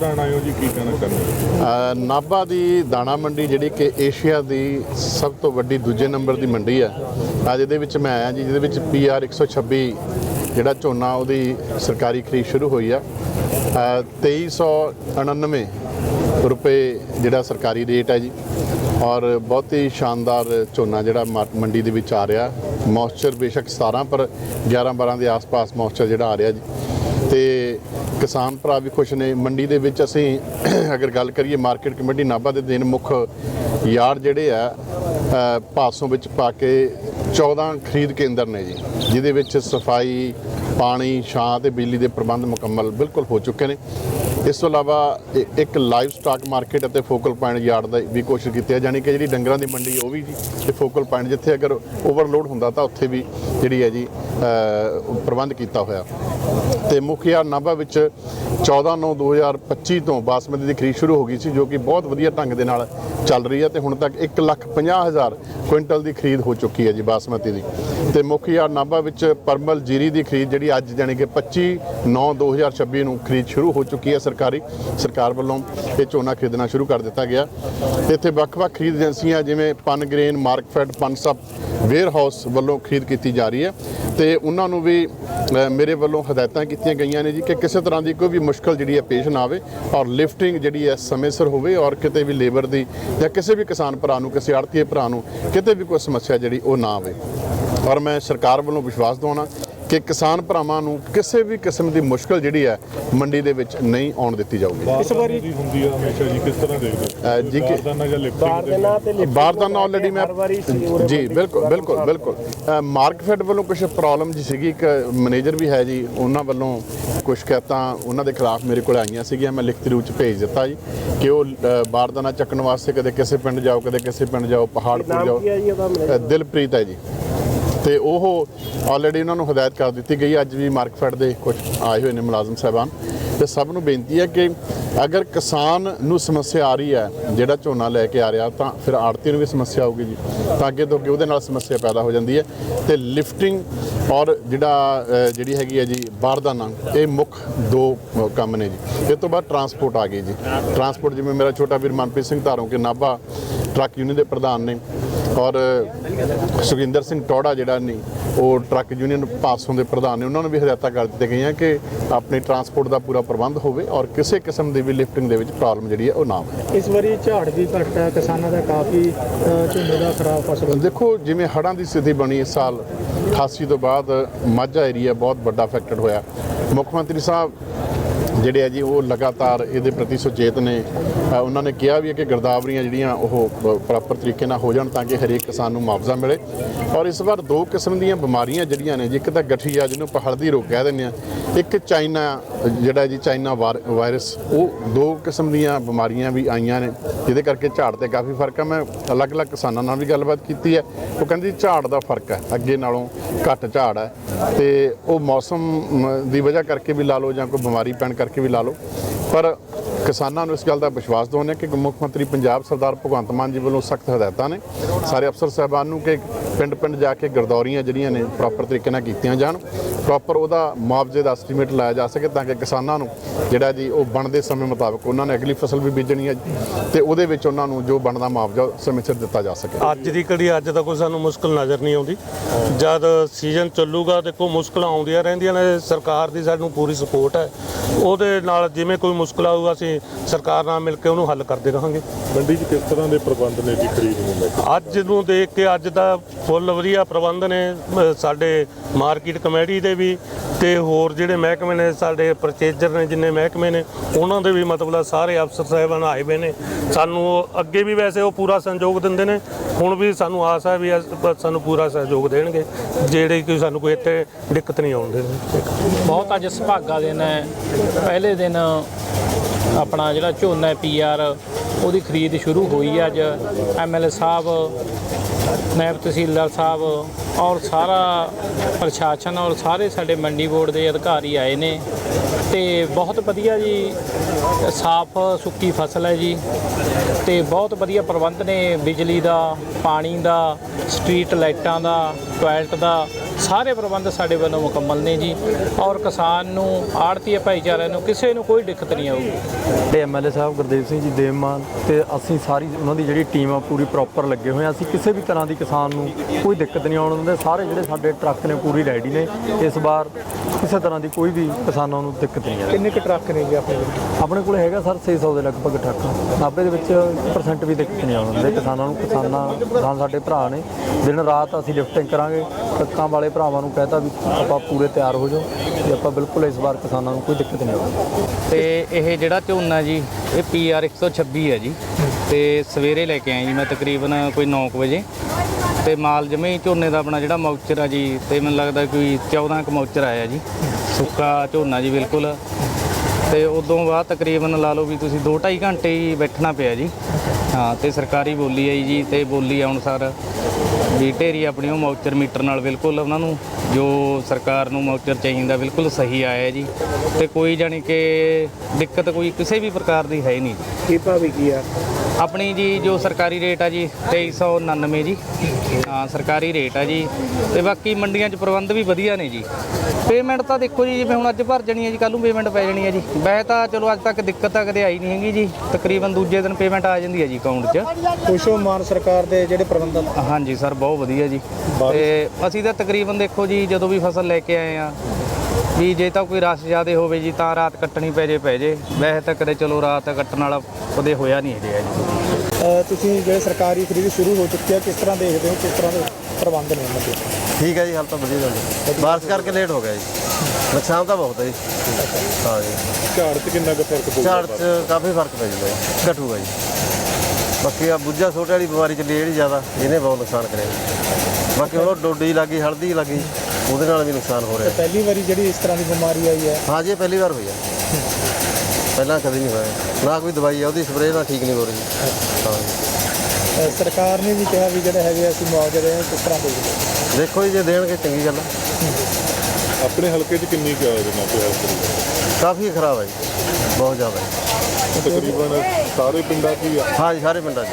ਖਰੀਦ ਸ਼ੁਰੂ ਜੀ ਕੀ ਕਹਿਣਾ ਚਾਹੁੰਦੇ ਨਾਭਾ ਦੀ ਦਾਣਾ ਮੰਡੀ ਜਿਹੜੀ ਕਿ ਏਸ਼ੀਆ ਦੀ ਸਭ ਤੋਂ ਵੱਡੀ ਦੂਜੇ ਨੰਬਰ ਦੀ ਮੰਡੀ ਹੈ ਅੱਜ ਇਹਦੇ ਵਿੱਚ ਮੈਂ ਆਇਆ ਜੀ ਜਿਹਦੇ ਵਿੱਚ ਪੀਆਰ 126 ਜਿਹੜਾ ਝੋਨਾ ਉਹਦੀ ਸਰਕਾਰੀ ਖਰੀਦ ਸ਼ੁਰੂ ਹੋਈ ਆ। ਅ, 2399 ਰੁਪਏ ਜਿਹੜਾ ਸਰਕਾਰੀ ਰੇਟ ਹੈ ਜੀ। ਔਰ ਬਹੁਤ ਹੀ ਸ਼ਾਨਦਾਰ ਝੋਨਾ ਜਿਹੜਾ ਮਾ- ਮੰਡੀ ਦੇ ਵਿੱਚ ਆ ਰਿਹਾ। ਮੌਇਸਚਰ ਬੇਸ਼ੱਕ 17 ਪਰ 11 12 ਦੇ ਆਸ-ਪਾਸ ਮੌਇਸਚਰ ਜਿਹੜਾ ਆ ਰਿਹਾ ਜੀ। ਤੇ ਕਿਸਾਨ ਭਰਾ ਵੀ ਖੁਸ਼ ਨੇ। ਮੰਡੀ ਦੇ ਵਿੱਚ ਅਸੀਂ ਅਗਰ ਗੱਲ ਕਰੀਏ ਮਾਰਕੀਟ ਕਮੇਟੀ ਨਾਭਾ ਦੇ ਦਿਨ ਮੁੱਖ ਯਾਰਡ ਜਿਹੜੇ ਆ ਪਾਸੋਂ ਵਿੱਚ ਪਾ ਕੇ 14 ਖਰੀਦ ਕੇਂਦਰ ਨੇ ਜੀ, ਜਿਹਦੇ ਵਿੱਚ ਸਫ਼ਾਈ, ਪਾਣੀ, ਛਾਂ ਤੇ ਬਿਜਲੀ ਦੇ ਪ੍ਰਬੰਧ ਮੁਕੰਮਲ ਬਿਲਕੁਲ ਹੋ ਚੁੱਕੇ ਨੇ। ਇਸ ਤੋਂ ਇਲਾਵਾ ਇ- ਇੱਕ ਲਾਈਵ ਸਟਾਕ ਮਾਰਕੀਟ ਅਤੇ ਫੋਕਲ ਪੁਆਇੰਟ ਯਾਰਡ ਦਾ ਵੀ ਕੋਸ਼ਿਸ਼ ਕੀਤੀ ਹੈ ਯਾਨੀ ਕਿ ਜਿਹੜੀ ਡੰਗਰਾਂ ਦੀ ਮੰਡੀ ਉਹ ਵੀ ਜੀ, ਤੇ ਫੋਕਲ ਪੁਆਇੰਟ ਜਿੱਥੇ ਅਗਰ ਓਵਰਲੋਡ ਹੁੰਦਾ ਤਾਂ ਉੱਥੇ ਵੀ ਜਿਹੜੀ ਹੈ ਜੀ ਪ੍ਰਬੰਧ ਕੀਤਾ ਹੋਇਆ। ਤੇ ਮੁੱਖ ਯਾਰ ਨਾਭਾ ਵਿੱਚ 14 9 2025 ਤੋਂ ਬਾਸਮਤੀ ਦੀ ਖਰੀਦ ਸ਼ੁਰੂ ਹੋ ਗਈ ਸੀ, ਜੋ ਕਿ ਬਹੁਤ ਵਧੀਆ ਢੰਗ ਦੇ ਨਾਲ ਚੱਲ ਰਹੀ ਹੈ, ਤੇ ਹੁਣ ਤੱਕ 1 ਲੱਖ 50 ਹਜ਼ਾਰ ਕੁਇੰਟਲ ਦੀ ਖਰੀਦ ਹੋ ਚੁੱਕੀ ਹੈ ਜੀ ਬਾਸਮਤੀ ਦੀ। ਤੇ ਮੁੱਖ ਯਾਰ ਨਾਭਾ ਵਿੱਚ ਪਰਮਲ ਜੀਰੀ ਦੀ ਖਰੀਦ ਜਿਹੜੀ ਅੱਜ, ਜਾਣੀ ਕਿ 25 9 2026 ਨੂੰ ਖਰੀਦ ਸ਼ੁਰੂ ਹੋ ਚੁੱਕੀ ਹੈ ਸਰਕਾਰੀ ਸਰਕਾਰ ਵੱਲੋਂ ਇਹ ਝੋਨਾ ਖਰੀਦਣਾ ਸ਼ੁਰੂ ਕਰ ਦਿੱਤਾ ਗਿਆ। ਤੇ ਇੱਥੇ ਵੱਖ-ਵੱਖ ਖਰੀਦ ਏਜੰਸੀਆਂ ਜਿਵੇਂ ਪਨਗ੍ਰੇਨ ਮਾਰਕਫੈਡ ਪਨਸਪ ਵੇਅਰ ਹਾਊਸ ਵੱਲੋਂ ਖਰੀਦ ਕੀਤੀ ਜਾ ਰਹੀ ਹੈ ਤੇ ਉਹਨਾਂ ਨੂੰ ਵੀ ਮੇਰੇ ਵੱਲੋਂ ਹਦਾਇਤਾਂ ਕੀਤੀਆਂ ਗਈਆਂ ਨੇ ਜੀ ਕਿ ਕਿਸੇ ਤਰ੍ਹਾਂ ਦੀ ਕੋਈ ਵੀ ਮੁਸ਼ਕਲ ਜਿਹੜੀ ਹੈ ਪੇਸ਼ ਨਾ ਆਵੇ ਔਰ ਲਿਫਟਿੰਗ ਜਿਹੜੀ ਹੈ ਸਮੇਂ ਸਿਰ ਹੋਵੇ ਔਰ ਕਿਤੇ ਵੀ ਲੇਬਰ ਦੀ ਜਾਂ ਕਿਸੇ ਵੀ ਕਿਸਾਨ ਭਰਾ ਨੂੰ, ਕਿਸੇ ਆੜਤੀਏ ਭਰਾ ਨੂੰ ਕਿਤੇ ਵੀ ਕੋਈ ਸਮੱਸਿਆ ਜਿਹੜੀ ਉਹ ਨਾ ਆਵੇ। ਔਰ ਮੈਂ ਸਰਕਾਰ ਵੱਲੋਂ ਵਿਸ਼ਵਾਸ ਦਿਵਾਉਣਾ ਕਿ ਕਿਸਾਨ ਭਰਾਵਾਂ ਨੂੰ ਕਿਸੇ ਵੀ ਕਿਸਮ ਦੀ ਮੁਸ਼ਕਲ ਜਿਹੜੀ ਹੈ ਮੰਡੀ ਦੇ ਵਿੱਚ ਨਹੀਂ ਆਉਣ ਦਿੱਤੀ ਜਾਊਗੀ। ਇਸ ਵਾਰੀ ਦੀ ਹੁੰਦੀ ਆ ਹਮੇਸ਼ਾ ਜੀ ਕਿਸ ਤਰ੍ਹਾਂ ਦੇਖਦੇ ਹੋ? ਜੀ ਕਿ ਬਾਰਦਾਨਾ ਜਾਂ ਲਿਫਟਿੰਗ ਦੇ ਬਾਰਦਾਨਾ ਤੇ ਲਿਫਟ ਬਾਰਦਾਨਾ ਆਲਰੇਡੀ ਮੈਂ ਜੀ ਬਿਲਕੁਲ ਬਿਲਕੁਲ ਬਿਲਕੁਲ। ਮਾਰਕਫੈਡ ਵੱਲੋਂ ਕੁਝ ਪ੍ਰੋਬਲਮ ਜੀ ਸੀਗੀ ਇੱਕ ਮੈਨੇਜਰ ਵੀ ਹੈ ਜੀ ਉਹਨਾਂ ਵੱਲੋਂ ਕੁਝ ਸ਼ਿਕਾਇਤਾਂ ਉਹਨਾਂ ਦੇ ਖਿਲਾਫ ਮੇਰੇ ਕੋਲ ਆਈਆਂ ਸੀਗੀਆਂ ਮੈਂ ਲਿਖਤੀ ਰੂਪ ਚ ਭੇਜ ਦਿੱਤਾ ਜੀ ਕਿ ਉਹ ਬਾਰਦਾਨਾ ਚੱਕਣ ਵਾਸਤੇ ਕਦੇ ਕਿਸੇ ਪਿੰਡ ਜਾਓ ਕਦੇ ਕਿਸੇ ਪਿੰਡ ਜਾਓ ਪਹਾੜਪੁਰ ਨਾਮ ਜਾਓ। ਜੀ ਦਿਲਪ੍ਰੀਤ ਹੈ ਜੀ। ਤੇ ਉਹ ਆਲਰੇਡੀ ਉਹਨਾਂ ਨੂੰ ਹਦਾਇਤ ਕਰ ਦਿੱਤੀ ਗਈ, ਅੱਜ ਵੀ ਮਾਰਕਫੈਡ ਦੇ ਕੁਝ ਆਏ ਹੋਏ ਨੇ ਮੁਲਾਜ਼ਮ ਸਾਹਿਬਾਨ। ਤੇ ਸਭ ਨੂੰ ਬੇਨਤੀ ਹੈ ਕਿ ਅਗਰ ਕਿਸਾਨ ਨੂੰ ਸਮੱਸਿਆ ਆ ਰਹੀ ਹੈ, ਜਿਹੜਾ ਝੋਨਾ ਲੈ ਕੇ ਆ ਰਿਹਾ, ਤਾਂ ਫਿਰ ਆੜਤੀ ਨੂੰ ਵੀ ਸਮੱਸਿਆ ਆਊਗੀ ਜੀ। ਤਾਂ ਅੱਗੇ ਤੋਂ ਅੱਗੇ ਉਹਦੇ ਨਾਲ ਸਮੱਸਿਆ ਪੈਦਾ ਹੋ ਜਾਂਦੀ ਹੈ। ਤੇ ਲਿਫਟਿੰਗ ਔਰ ਜਿਹੜਾ ਜਿਹੜੀ ਹੈਗੀ ਹੈ ਜੀ ਬਾਰਦਾਨਾ ਇਹ ਮੁੱਖ ਦੋ ਕੰਮ ਨੇ ਜੀ। ਇਸ ਤੋਂ ਬਾਅਦ ਟਰਾਂਸਪੋਰਟ ਆ ਗਈ ਜੀ। ਟਰਾਂਸਪੋਰਟ ਜਿਵੇਂ ਮੇਰਾ ਛੋਟਾ ਵੀਰ ਮਨਪ੍ਰੀਤ ਸਿੰਘ ਧਾਰੋਂ ਕੇ ਨਾਭਾ ਟਰੱਕ ਯੂਨੀਅਨ ਦੇ ਪ੍ਰਧਾਨ ਨੇ ਔਰ ਸੁਖਿੰਦਰ ਸਿੰਘ ਟੋੜਾ ਜਿਹੜਾ ਨੇ ਉਹ ਟਰੱਕ ਯੂਨੀਅਨ ਪਾਸੋਂ ਦੇ ਪ੍ਰਧਾਨ ਨੇ ਉਹਨਾਂ ਨੂੰ ਵੀ ਹਦਾਇਤਾਂ ਕਰ ਦਿੱਤੀਆਂ ਗਈਆਂ ਕਿ ਆਪਣੀ ਟਰਾਂਸਪੋਰਟ ਦਾ ਪੂਰਾ ਪ੍ਰਬੰਧ ਹੋਵੇ ਔਰ ਕਿਸੇ ਕਿਸਮ ਦੀ ਵੀ ਲਿਫਟਿੰਗ ਦੇ ਵਿੱਚ ਪ੍ਰੋਬਲਮ ਜਿਹੜੀ ਹੈ ਉਹ ਨਾ ਆਵੇ ਇਸ ਵਾਰੀ ਝਾੜ ਵੀ ਘੱਟ ਹੈ ਕਿਸਾਨਾਂ ਦਾ ਕਾਫੀ ਝੋਨੇ ਦਾ ਖਰਾਬ ਫਸਲ ਦੇਖੋ ਜਿਵੇਂ ਹੜ੍ਹਾਂ ਦੀ ਸਥਿਤੀ ਬਣੀ ਇਸ ਸਾਲ 88 ਤੋਂ ਬਾਅਦ ਮਾਝਾ ਏਰੀਆ ਬਹੁਤ ਵੱਡਾ ਅਫੈਕਟਡ ਹੋਇਆ। ਮੁੱਖ ਮੰਤਰੀ ਸਾਹਿਬ ਜਿਹੜੇ ਆ ਜੀ, ਉਹ ਲਗਾਤਾਰ ਇਹਦੇ ਪ੍ਰਤੀ ਸੁਚੇਤ ਨੇ। ਉਹਨਾਂ ਨੇ ਕਿਹਾ ਵੀ ਹੈ ਕਿ ਗਰਦਾਵਰੀਆਂ ਜਿਹੜੀਆਂ ਉਹ ਪ੍ਰੋਪਰ ਤਰੀਕੇ ਨਾਲ ਹੋ ਜਾਣ ਤਾਂ ਕਿ ਹਰੇਕ ਕਿਸਾਨ ਨੂੰ ਮੁਆਵਜ਼ਾ ਮਿਲੇ। ਔਰ ਇਸ ਵਾਰ ਦੋ ਕਿਸਮ ਦੀਆਂ ਬਿਮਾਰੀਆਂ ਜਿਹੜੀਆਂ ਨੇ ਜੀ ਇੱਕ ਤਾਂ ਗਠੀਆ ਜਿਹਨੂੰ ਆਪਾਂ ਹਲਦੀ ਰੋਗ ਕਹਿ ਦਿੰਦੇ ਆ ਇੱਕ ਚਾਈਨਾ, ਜਿਹੜਾ ਜੀ ਚਾਈਨਾ ਵਾਰ- ਵਾਇਰਸ, ਉਹ ਦੋ ਕਿਸਮ ਦੀਆਂ ਬਿਮਾਰੀਆਂ ਵੀ ਆਈਆਂ ਨੇ, ਜਿਹਦੇ ਕਰਕੇ ਝਾੜ ਤੇ ਕਾਫੀ ਫ਼ਰਕ ਹੈ ਮੈਂ ਅਲੱਗ-ਅਲੱਗ ਕਿਸਾਨਾਂ ਨਾਲ ਵੀ ਗੱਲਬਾਤ ਕੀਤੀ ਹੈ। ਉਹ ਕਹਿੰਦੀ ਝਾੜ ਦਾ ਫ਼ਰਕ ਹੈ ਅੱਗੇ ਨਾਲੋਂ ਘੱਟ ਝਾੜ ਹੈ ਤੇ ਉਹ ਮੌਸਮ ਦੀ ਵਜ੍ਹਾ ਕਰਕੇ ਵੀ ਲਾ ਲਓ ਜਾਂ ਕੋਈ ਬਿਮਾਰੀ ਪੈਣ ਕਰਕੇ ਵੀ ਲਾ ਲਓ। ਪਰ ਕਿਸਾਨਾਂ ਨੂੰ ਇਸ ਗੱਲ ਦਾ ਵਿਸ਼ਵਾਸ ਦਿਵਾਉਂਦੇ ਕਿ ਮੁੱਖ ਮੰਤਰੀ ਪੰਜਾਬ ਸਰਦਾਰ ਭਗਵੰਤ ਮਾਨ ਜੀ ਵੱਲੋਂ ਸਖਤ ਹਦਾਇਤਾਂ ਨੇ। ਸਾਰੇ ਅਫਸਰ ਸਾਹਿਬਾਨ ਨੂੰ ਕਿ ਪਿੰਡ-ਪਿੰਡ ਜਾ ਕੇ ਗਰਦੌਰੀਆਂ ਜਿਹੜੀਆਂ ਨੇ ਪ੍ਰੋਪਰ ਤਰੀਕੇ ਨਾਲ ਕੀਤੀਆਂ ਜਾਣ। ਪ੍ਰੋਪਰ ਉਹਦਾ ਮੁਆਵਜ਼ੇ ਦਾ ਐਸਟੀਮੇਟ ਲਾਇਆ ਜਾ ਸਕੇ ਤਾਂ ਕਿ ਕਿਸਾਨਾਂ ਨੂੰ ਜਿਹੜਾ ਜੀ ਉਹ ਬਣਦੇ ਸਮੇਂ ਮੁਤਾਬਕ ਉਹਨਾਂ ਨੇ ਅਗਲੀ ਫਸਲ ਵੀ ਬੀਜਣੀ ਹੈ ਜੀ, ਤੇ ਉਹਦੇ ਵਿੱਚ ਉਹਨਾਂ ਨੂੰ ਜੋ ਬਣਦਾ ਮੁਆਵਜ਼ਾ ਸਮੇਂ ਸਿਰ ਦਿੱਤਾ ਜਾ ਸਕੇ। ਅੱਜ ਦੀ ਘੜੀ ਅੱਜ ਤਾਂ ਕੋਈ ਸਾਨੂੰ ਮੁਸ਼ਕਲ ਨਜ਼ਰ ਨਹੀਂ ਆਉਂਦੀ। ਜਦ ਸੀਜ਼ਨ ਚੱਲੂਗਾ ਤੇ ਕੋਈ ਮੁਸ਼ਕਲਾਂ ਆਉਂਦੀਆਂ ਰਹਿੰਦੀਆਂ ਨੇ ਸਰਕਾਰ ਦੀ ਸਾਨੂੰ ਪੂਰੀ ਸਪੋਰਟ ਹੈ। ਉਹਦੇ ਨਾਲ ਜਿਵੇਂ ਕੋਈ ਮੁਸ਼ਕਲ ਆਊਗਾ ਅਸੀਂ ਸਰਕਾਰ ਨਾਲ ਮਿਲ ਕੇ ਉਹਨੂੰ ਹੱਲ ਕਰਦੇ ਰਹਾਂਗੇ। ਮੰਡੀ 'ਚ ਕਿਸ ਤਰ੍ਹਾਂ ਦੇ ਪ੍ਰਬੰਧ ਨੇ ਜੀ ਖਰੀਦ ਨੂੰ ਲੈ ਕੇ? ਅੱਜ ਨੂੰ ਦੇਖ ਕੇ ਅੱਜ ਦਾ ਫੁੱਲ ਵਧੀਆ ਪ੍ਰਬੰਧ ਨੇ ਅਹ ਸਾਡੇ ਮਾਰਕੀਟ ਕਮੇਟੀ ਦੇ ਵੀ ਤੇ ਹੋਰ ਜਿਹੜੇ ਮਹਿਕਮੇ ਨੇ ਸਾਡੇ ਪਰਚੇਜਰ ਨੇ ਜਿੰਨੇ ਮਹਿਕਮੇ ਨੇ ਉਹਨਾਂ ਦੇ ਵੀ ਮਤਲਬ ਸਾਰੇ ਅਫਸਰ ਸਾਹਿਬਾਨ ਆਏ ਹੋਏ ਨੇ। ਸਾਨੂੰ ਉਹ ਅੱਗੇ ਵੀ ਵੈਸੇ ਉਹ ਪੂਰਾ ਸਹਿਯੋਗ ਦਿੰਦੇ ਨੇ ਹੁਣ ਵੀ ਸਾਨੂੰ ਆਸ ਹੈ ਵੀ ਅਸ- ਬ- ਸਾਨੂੰ ਪੂਰਾ ਸਹਿਯੋਗ ਦੇਣਗੇ। ਜਿਹੜੇ ਕਿ ਸਾਨੂੰ ਕੋਈ ਇੱਥੇ ਦਿੱਕਤ ਨਹੀਂ ਆਉਣ ਦੇਣਗੇ। ਬਹੁਤ ਅੱਜ ਸੁਭਾਗਾ ਦਿਨ ਹੈ। ਪਹਿਲੇ ਦਿਨ ਆਪਣਾ ਜਿਹੜਾ ਝੋਨਾ ਪੀਆਰ ਉਹਦੀ ਖਰੀਦ ਸ਼ੁਰੂ ਹੋਈ ਹੈ ਅੱਜ। ਐਮਐਲਏ ਸਾਹਿਬ ਨਾਇਬ ਤਹਿਸੀਲਦਾਰ ਸਾਹਿਬ ਔਰ ਸਾਰਾ ਪ੍ਰਸ਼ਾਸਨ ਔਰ ਸਾਰੇ ਸਾਡੇ ਮੰਡੀ ਬੋਰਡ ਦੇ ਅਧਿਕਾਰੀ ਆਏ ਨੇ ਤੇ ਬਹੁਤ ਵਧੀਆ ਜੀ, ਸਾਫ਼ ਸੁੱਕੀ ਫਸਲ ਹੈ ਜੀ ਤੇ ਬਹੁਤ ਵਧੀਆ ਪ੍ਰਬੰਧ ਨੇ ਬਿਜਲੀ ਦਾ, ਪਾਣੀ ਦਾ, ਸਟਰੀਟ ਲਾਈਟਾਂ ਦਾ, ਟਾਇਲਟ ਦਾ। ਸਾਰੇ ਪ੍ਰਬੰਧ ਸਾਡੇ ਵੱਲੋਂ ਮੁਕੰਮਲ ਨੇ ਜੀ। ਔਰ ਕਿਸਾਨ ਨੂੰ ਆੜਤੀਏ ਭਾਈਚਾਰੇ ਨੂੰ ਕਿਸੇ ਨੂੰ ਕੋਈ ਦਿੱਕਤ ਨਹੀਂ ਆਊਗੀ। ਤੇ ਐਮਐਲਏ ਸਾਹਿਬ ਗੁਰਦੇਵ ਸਿੰਘ ਜੀ ਦੇਵਮਾਨ ਤੇ ਅਸੀਂ ਸਾਰੀ ਉਹਨਾਂ ਦੀ ਜਿਹੜੀ ਟੀਮ ਆ ਪੂਰੀ ਪ੍ਰੋਪਰ ਲੱਗੇ ਹੋਏ ਆ। ਅਸੀਂ ਕਿਸੇ ਵੀ ਤਰ੍ਹਾਂ ਦੀ ਕਿਸਾਨ ਨੂੰ ਕੋਈ ਦਿੱਕਤ ਨਹੀਂ ਆਉਣ ਦਿੰਦੇ। ਸਾਰੇ ਜਿਹੜੇ ਸਾਡੇ ਟਰੱਕ ਨੇ ਪੂਰੀ ਰੈਡੀ ਨੇ। ਇਸ ਵਾਰ ਕਿਸੇ ਤਰ੍ਹਾਂ ਦੀ ਕੋਈ ਵੀ ਕਿਸਾਨਾਂ ਨੂੰ ਦਿੱਕਤ ਨਹੀਂ ਆ ਕਿੰਨੇ ਕੁ ਟਰੱਕ ਨੇ ਜੀ ਆਪਣੇ? ਕੋਲ ਆਪਣੇ ਕੋਲ ਹੈਗਾ ਸਰ 600 ਦੇ ਲਗਭਗ ਟਰੱਕ। ਨਾਭੇ ਦੇ ਵਿੱਚ 1% ਵੀ ਦਿੱਕਤ ਨਹੀਂ ਆਉਣ ਦਿੰਦੇ। ਕਿਸਾਨਾਂ ਨੂੰ ਕਿਸਾਨਾਂ ਕਿਸਾਨ ਸਾਡੇ ਭਰਾ ਨੇ। ਦਿਨ ਰਾਤ ਅਸੀਂ ਲਿਫਟਿੰਗ ਕਰਾਂਗੇ। ਟਰੱਕਾਂ ਵਾਲੇ ਭਰਾਵਾਂ ਨੂੰ ਕਹਤਾ ਵੀ ਆਪਾਂ ਪੂਰੇ ਤਿਆਰ ਹੋ ਜਾਓ ਤੇ ਆਪਾਂ ਬਿਲਕੁਲ ਇਸ ਵਾਰ ਕਿਸਾਨਾਂ ਨੂੰ ਕੋਈ ਦਿੱਕਤ ਨਹੀਂ ਆਉਣੀ ਤੇ ਇਹ ਜਿਹੜਾ ਝੋਨਾ ਜੀ, ਇਹ ਪੀਆਰ 126 ਹੈ ਜੀ। ਤੇ ਸਵੇਰੇ ਲੈ ਕੇ ਆਏ ਜੀ ਮੈਂ ਤਕਰੀਬਨ ਕੋਈ 9 ਕੁ ਵਜੇ। ਤੇ ਮਾਲ ਜਮੇ ਝੋਨੇ ਦਾ ਆਪਣਾ ਜਿਹੜਾ ਮੌਚਰ ਆ ਜੀ, ਤੇ ਮੈਨੂੰ ਲੱਗਦਾ ਕੋਈ 14 ਕੁ ਮੌਚਰ ਆਇਆ ਜੀ। ਸੁੱਕਾ ਝੋਨਾ ਜੀ ਬਿਲਕੁਲ। ਤੇ ਉਦੋਂ ਬਾਅਦ ਤਕਰੀਬਨ ਲਾ ਲਓ ਵੀ ਤੁਸੀਂ 2.5 ਘੰਟੇ ਹੀ ਬੈਠਣਾ ਪਿਆ ਜੀ। ਹਾਂ, ਤੇ ਸਰਕਾਰੀ ਬੋਲੀ ਆਈ ਜੀ, ਤੇ ਬੋਲੀ ਅਨੁਸਾਰ ਵੀ ਢੇਰੀ ਆਪਣੀ ਉਹ ਮੌਚਰ ਮੀਟਰ ਨਾਲ ਬਿਲਕੁਲ ਉਹਨਾਂ ਨੂੰ ਜੋ ਸਰਕਾਰ ਨੂੰ ਮੌਚਰ ਚਾਹੀਦਾ ਬਿਲਕੁਲ ਸਹੀ ਆਇਆ ਜੀ। ਤੇ ਕੋਈ ਜਾਣੀ ਕਿ ਦਿੱਕਤ ਕੋਈ ਕਿਸੇ ਵੀ ਪ੍ਰਕਾਰ ਦੀ ਹੈ ਨਹੀਂ। ਕੀ ਭਾਵੀ ਕੀ ਆ ਆਪਣੀ ਜੀ ਜੋ ਸਰਕਾਰੀ ਰੇਟ ਆ ਜੀ 2399 ਜੀ। ਹਾਂ ਸਰਕਾਰੀ ਰੇਟ ਆ ਜੀ। ਤੇ ਬਾਕੀ ਮੰਡੀਆਂ 'ਚ ਪ੍ਰਬੰਧ ਵੀ ਵਧੀਆ ਨੇ ਜੀ। ਪੇਮੈਂਟ ਤਾਂ ਦੇਖੋ ਜੀ ਜਿਵੇਂ ਹੁਣ ਅੱਜ ਭਰ ਜਾਣੀ ਹੈ ਜੀ ਕੱਲ ਨੂੰ ਪੇਮੈਂਟ ਪੈ ਜਾਣੀ ਹੈ ਜੀ। ਵੈਸੇ ਤਾਂ ਚਲੋ ਅੱਜ ਤੱਕ ਦਿੱਕਤ ਤਾਂ ਕਦੇ ਆਈ ਨਹੀਂ ਹੈਗੀ ਜੀ। ਤਕਰੀਬਨ ਦੂਜੇ ਦਿਨ ਪੇਮੈਂਟ ਆ ਜਾਂਦੀ ਹੈ ਜੀ ਅਕਾਊਂਟ 'ਚ। ਖੁਸ਼ੋ ਮਾਨ ਸਰਕਾਰ ਦੇ ਜਿਹੜੇ ਪ੍ਰਬੰਧਨ ਹਾਂਜੀ ਸਰ ਬਹੁਤ ਵਧੀਆ ਜੀ। ਤੇ ਅਸੀਂ ਤਾਂ ਤਕਰੀਬਨ ਦੇਖੋ ਜੀ ਜਦੋਂ ਵੀ ਫਸਲ ਲੈ ਕੇ ਆਏ ਆ ਵੀ ਜੇ ਤਾਂ ਕੋਈ ਰਸ ਜ਼ਿਆਦੇ ਹੋਵੇ ਜੀ ਤਾਂ ਰਾਤ ਕੱਟਣੀ ਪੈ ਜੇ ਪੈ ਜੇ। ਵੈਸੇ ਤਾਂ ਕਦੇ ਚਲੋ ਰਾਤ ਕੱਟਣ ਵਾਲਾ ਕਦੇ ਹੋਇਆ ਨਹੀਂ ਰਿਹਾ ਜੀ ਤੁਸੀਂ ਜਿਹੜੇ ਸਰਕਾਰੀ ਖਰੀਦ ਸ਼ੁਰੂ ਹੋ ਚੁੱਕੀ ਹੈ ਕਿਸ ਤਰ੍ਹਾਂ ਦੇਖਦੇ ਹੋ ਕਿਸ ਤਰ੍ਹਾਂ ਦੇ ਪ੍ਰਬੰਧ ਨੇ ਉਹਨਾਂ ਦੇ? ਠੀਕ ਹੈ ਜੀ ਹਾਲ ਤਾਂ ਵਧੀਆ ਗੱਲ ਹੈ ਬਾਰਿਸ਼ ਕਰਕੇ ਲੇਟ ਹੋ ਗਿਆ ਜੀ। ਨੁਕਸਾਨ ਤਾਂ ਬਹੁਤ ਹੈ ਜੀ। ਹਾਂ ਜੀ। ਝਾੜ 'ਚ ਕਿੰਨਾ ਕੁ ਫ਼ਰਕ ਪਊਗਾ? ਝਾੜ 'ਚ ਕਾਫੀ ਫ਼ਰਕ ਪੈ ਜੂਗਾ ਜੀ ਘਟੂਗਾ ਜੀ। ਬਾਕੀ ਆ ਬੁੱਝਾ ਛੋਟੇ ਵਾਲੀ ਬਿਮਾਰੀ ਚੱਲੀ ਜਿਹੜੀ ਜ਼ਿਆਦਾ ਇਹਨੇ ਬਹੁਤ ਨੁਕਸਾਨ ਕਰਿਆ ਜੀ। ਬਾਕੀ ਉਹ ਡੋਡੀ ਲੱਗੀ ਹਲਦੀ ਲੱਗੀ। ਉਹਦੇ ਨਾਲ ਵੀ ਨੁਕਸਾਨ ਹੋ ਰਿਹਾ। ਪਹਿਲੀ ਵਾਰੀ ਜਿਹੜੀ ਇਸ ਤਰ੍ਹਾਂ ਦੀ ਬਿਮਾਰੀ ਆਈ ਹੈ? ਹਾਂ ਜੀ ਇਹ ਪਹਿਲੀ ਵਾਰ ਹੋਈ ਆ ਪਹਿਲਾਂ ਕਦੇ ਨਹੀਂ ਹੋਇਆ। ਨਾ ਕੋਈ ਦਵਾਈ ਆ ਉਹਦੀ ਸਪਰੇਅ ਨਾਲ ਠੀਕ ਨਹੀਂ ਹੋ ਰਹੀ। ਹਾਂ ਸਰਕਾਰ ਨੇ ਵੀ ਕਿਹਾ ਵੀ ਜਿਹੜੇ ਹੈਗੇ ਅਸੀਂ ਮੁਆਵਜ਼ੇ ਦੇ ਕਿਸ ਤਰ੍ਹਾਂ ਹੋ? ਦੇਖੋ ਜੀ ਜੇ ਦੇਣਗੇ ਚੰਗੀ ਗੱਲ ਆ। ਆਪਣੇ ਹਲਕੇ 'ਚ ਕਿੰਨੀ ਕੁ ਆ ਦੇਣਾ ਪਿਆ ਤਕਰੀਬਨ ਕਾਫੀ ਖਰਾਬ ਹੈ ਜੀ। ਬਹੁਤ ਜ਼ਿਆਦਾ। ਜੀ ਤਕਰੀਬਨ ਸਾਰੇ ਪਿੰਡਾਂ 'ਚ ਹੀ ਆ। ਹਾਂ ਜੀ ਸਾਰੇ ਪਿੰਡਾਂ 'ਚ।